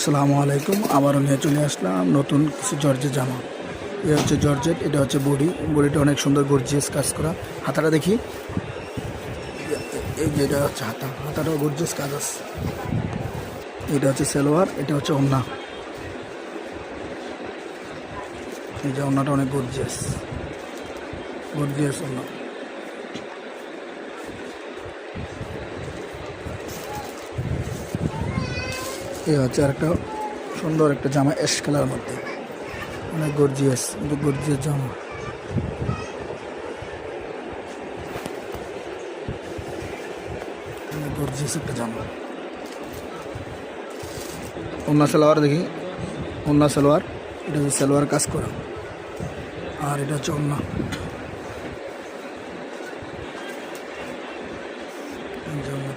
আসসালামু আলাইকুম, আবারও নিয়ে চলে আসলাম নতুন কিছু জর্জের জামা। এটা হচ্ছে জর্জেট, এটা হচ্ছে বডি। বডিটা অনেক সুন্দর গর্জিয়াস কাজ করা। হাতাটা দেখি। এই যে এটা হচ্ছে হাতা। হাতাটাও গর্জিয়াস কাজ আছে। এটা হচ্ছে সালোয়ার, এটা হচ্ছে ওন্না। এই যে ওন্নাটা অনেক গর্জিয়াস গর্জিয়াস ওন্না। এই হচ্ছে আর একটা সুন্দর একটা জামা অ্যাশ কালার মধ্যে। অনেক গর্জিয়াস কিন্তু গর্জিয়াস জামা। গর্জিয়াস একটা জামা। অন্য সালোয়ার দেখি। অন্য সালোয়ার, এটা হচ্ছে সালোয়ার কাজ করা। আর এটা হচ্ছে অন্য জন্য